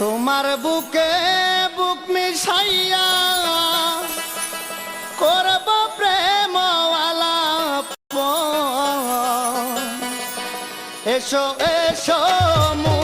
তোমার বুকে বুক মিশাইয়া করব প্রেমওয়ালা এসো এসো মু